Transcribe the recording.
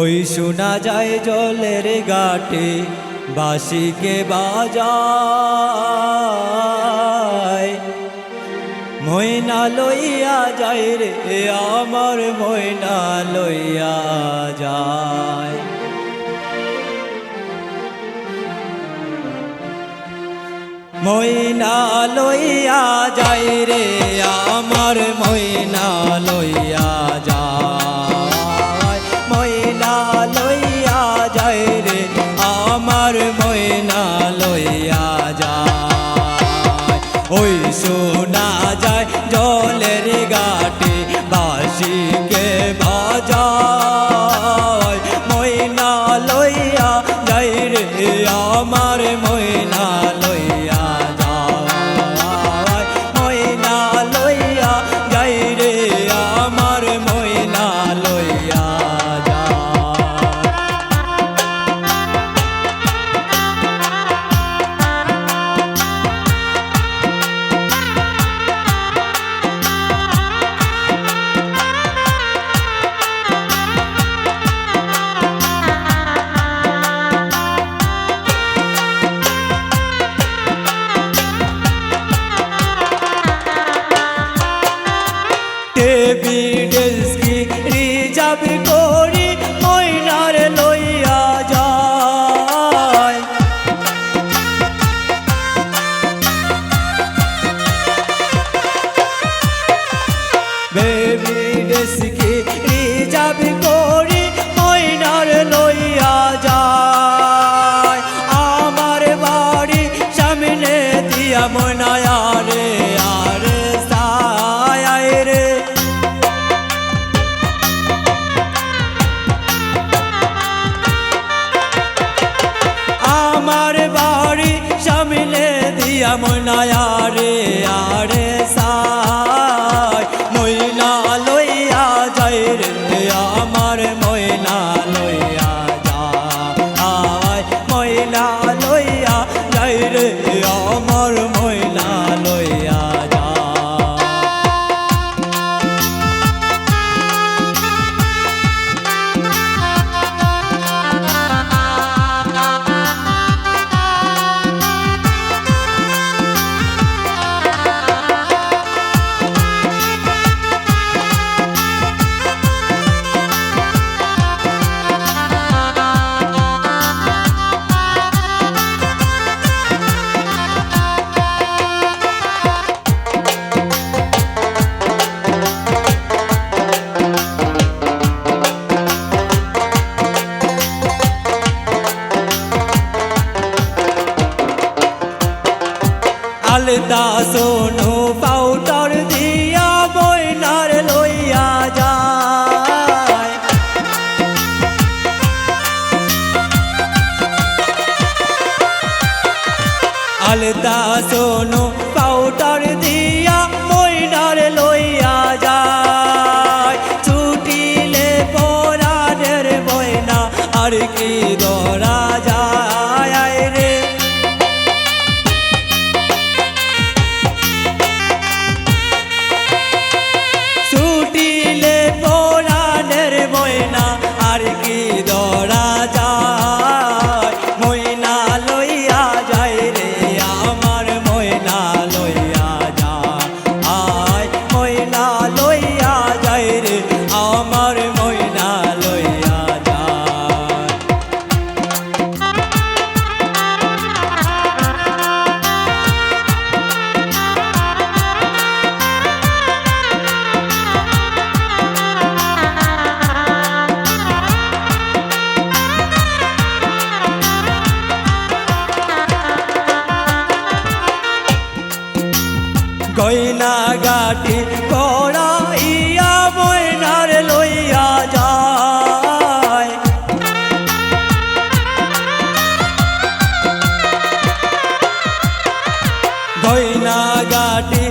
ওই শোনা যায় জলের গাটে বাসিকে বাজায়। ময়না লইয়া যায় রে আমার ময়না লইয়া যায়। ময়না লইয়া যায় রে আমার ময়না লইয়া বাসিকে বাজায় টেবিডেস্কি রিজার্ভ দিয়া ময়নায়া রে আলদা সোনু পাউডার দিয়া বইনার লইয়া যায়। আলদা সোনু পাউডার দিয়া বইনার লইয়া যায়। ছুটিলে পরানের বইনা আর কে ময়না গাটি পড়াইয়া ময়নার লইয়া যায়। ময়না গাটি